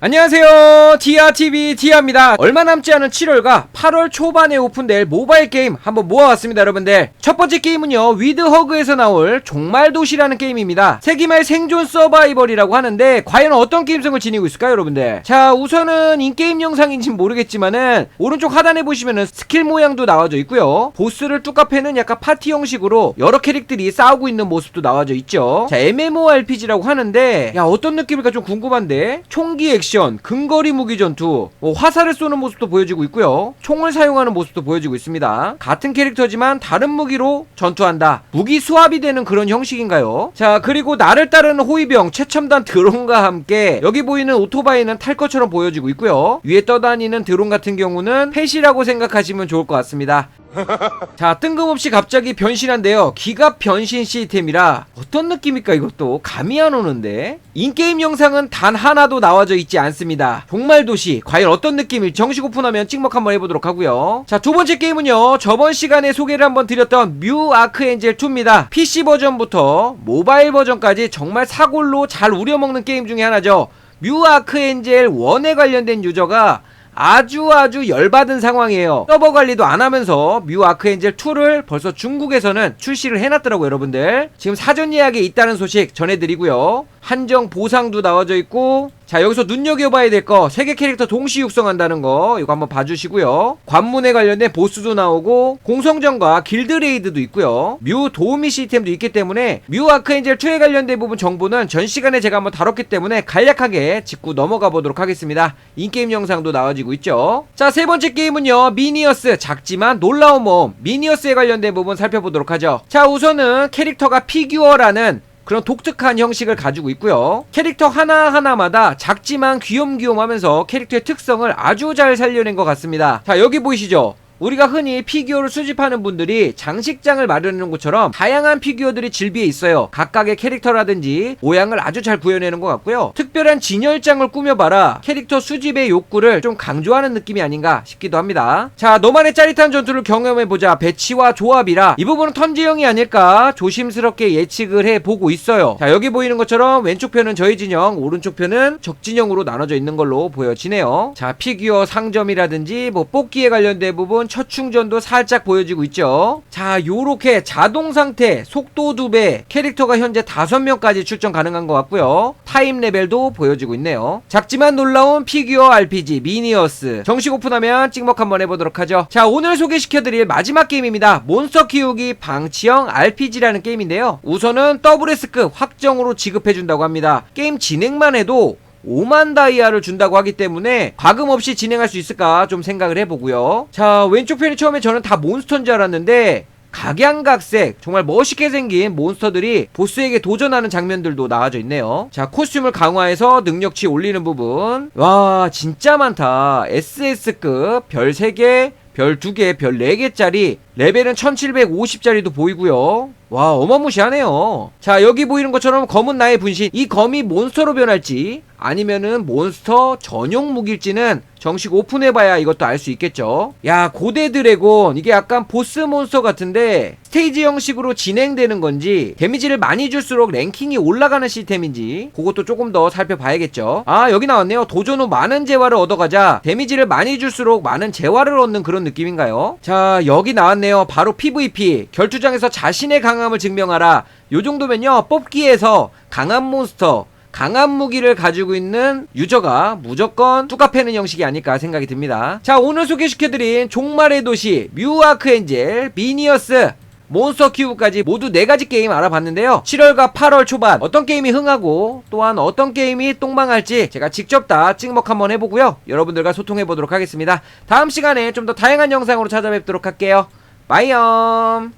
안녕하세요. 디아TV 디아입니다. 얼마 남지 않은 7월과 8월 초반에 오픈될 모바일 게임 한번 모아왔습니다 여러분들. 첫 번째 게임은요 위드허그에서 나올 종말도시라는 게임입니다. 세기말 생존 서바이벌이라고 하는데 과연 어떤 게임성을 지니고 있을까요 여러분들? 자 우선은 인게임 영상인지 모르겠지만은 오른쪽 하단에 보시면은 스킬 모양도 나와져 있고요. 보스를 뚜까패는 약간 파티 형식으로 여러 캐릭들이 싸우고 있는 모습도 나와져 있죠. 자 MMORPG라고 하는데 야 어떤 느낌일까 좀 궁금한데? 총기 액션 근거리 무기 전투 뭐 화살을 쏘는 모습도 보여지고 있고요. 총을 사용하는 모습도 보여지고 있습니다. 같은 캐릭터지만 다른 무기로 전투한다. 무기 수합이 되는 그런 형식인가요? 자 그리고 나를 따르는 호위병 최첨단 드론과 함께 여기 보이는 오토바이는 탈 것처럼 보여지고 있고요. 위에 떠다니는 드론 같은 경우는 펫이라고 생각하시면 좋을 것 같습니다 자 뜬금없이 갑자기 변신한대요. 기갑 변신 시스템이라 어떤 느낌일까 이것도? 감이 안 오는데? 인게임 영상은 단 하나도 나와져 있지 않습니다. 종말도시 과연 어떤 느낌일지 정식 오픈하면 찍먹 한번 해보도록 하고요. 자 두 번째 게임은요. 저번 시간에 소개를 한번 드렸던 뮤 아크엔젤 2입니다. PC 버전부터 모바일 버전까지 정말 사골로 잘 우려먹는 게임 중에 하나죠. 뮤 아크엔젤 1에 관련된 유저가 아주 아주 열받은 상황이에요. 서버 관리도 안 하면서 뮤 아크엔젤 2를 벌써 중국에서는 출시를 해놨더라고요, 여러분들. 지금 사전 예약에 있다는 소식 전해드리고요. 한정 보상도 나와져 있고 자 여기서 눈여겨봐야 될 거 세계 캐릭터 동시 육성한다는 거 이거 한번 봐주시고요. 관문에 관련된 보스도 나오고 공성전과 길드레이드도 있고요. 뮤 도우미 시스템도 있기 때문에 뮤 아크엔젤 2에 관련된 부분 정보는 전 시간에 제가 한번 다뤘기 때문에 간략하게 짚고 넘어가 보도록 하겠습니다. 인게임 영상도 나와지고 있죠? 자 세 번째 게임은요 미니어스. 작지만 놀라운 모험. 미니어스에 관련된 부분 살펴보도록 하죠. 자 우선은 캐릭터가 피규어라는 그런 독특한 형식을 가지고 있고요. 캐릭터 하나하나마다 작지만 귀염귀염하면서 캐릭터의 특성을 아주 잘 살려낸 것 같습니다. 자, 여기 보이시죠? 우리가 흔히 피규어를 수집하는 분들이 장식장을 마련하는 것처럼 다양한 피규어들이 질비해 있어요. 각각의 캐릭터라든지 모양을 아주 잘 구현해낸 것 같고요. 특별한 진열장을 꾸며봐라 캐릭터 수집의 욕구를 좀 강조하는 느낌이 아닌가 싶기도 합니다. 자, 너만의 짜릿한 전투를 경험해보자. 배치와 조합이라 이 부분은 턴제형이 아닐까 조심스럽게 예측을 해보고 있어요. 자, 여기 보이는 것처럼 왼쪽 편은 저희 진영, 오른쪽 편은 적 진영으로 나눠져 있는 걸로 보여지네요. 자, 피규어 상점이라든지 뭐 뽑기에 관련된 부분 첫 충전도 살짝 보여지고 있죠. 자, 요렇게 자동 상태, 속도 두 배, 캐릭터가 현재 다섯 명까지 출전 가능한 것 같고요. 타임 레벨도 보여지고 있네요. 작지만 놀라운 피규어 RPG 미니어스. 정식 오픈하면 찍먹 한번 해보도록 하죠. 자, 오늘 소개시켜드릴 마지막 게임입니다. 몬스터 키우기 방치형 RPG라는 게임인데요. 우선은 WS급 확정으로 지급해준다고 합니다. 게임 진행만 해도 5만 다이아를 준다고 하기 때문에 과금 없이 진행할 수 있을까 좀 생각을 해보고요. 자 왼쪽 편이 처음에 저는 다 몬스터인 줄 알았는데 각양각색 정말 멋있게 생긴 몬스터들이 보스에게 도전하는 장면들도 나와져 있네요. 자 코스튬을 강화해서 능력치 올리는 부분 와 진짜 많다. SS급 별 3개 별 2개, 별 4개짜리 레벨은 1750짜리도 보이고요. 와 어마무시하네요. 자 여기 보이는 것처럼 검은 나의 분신 이 검이 몬스터로 변할지 아니면은 몬스터 전용 무기일지는 정식 오픈해봐야 이것도 알 수 있겠죠. 야 고대 드래곤 이게 약간 보스 몬스터 같은데 스테이지 형식으로 진행되는 건지 데미지를 많이 줄수록 랭킹이 올라가는 시스템인지 그것도 조금 더 살펴봐야겠죠. 아 여기 나왔네요. 도전 후 많은 재화를 얻어가자 데미지를 많이 줄수록 많은 재화를 얻는 그런 느낌인가요? 자 여기 나왔네요. 바로 PVP 결투장에서 자신의 강 함을 증명하라. 요 정도면요 뽑기에서 강한 몬스터 강한 무기를 가지고 있는 유저가 무조건 뚜까 패는 형식이 아닐까 생각이 듭니다. 자, 오늘 소개시켜드린 종말의 도시, 뮤아크 엔젤, 미니어스, 몬스터 큐브까지 모두 4가지 게임 알아봤는데요. 7월과 8월 초반 어떤 게임이 흥하고 또한 어떤 게임이 똥망할지 제가 직접 다 찍먹 한번 해보고요. 여러분들과 소통해보도록 하겠습니다. 다음 시간에 좀 더 다양한 영상으로 찾아뵙도록 할게요. 바이엄